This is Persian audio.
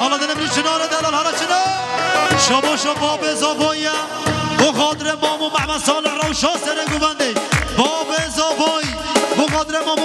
حالا دنم چنار دل حالا چنا شما شما به با بخادر مامو محمد سال روشا شاسر گوبنده با به زبای بخادر مامو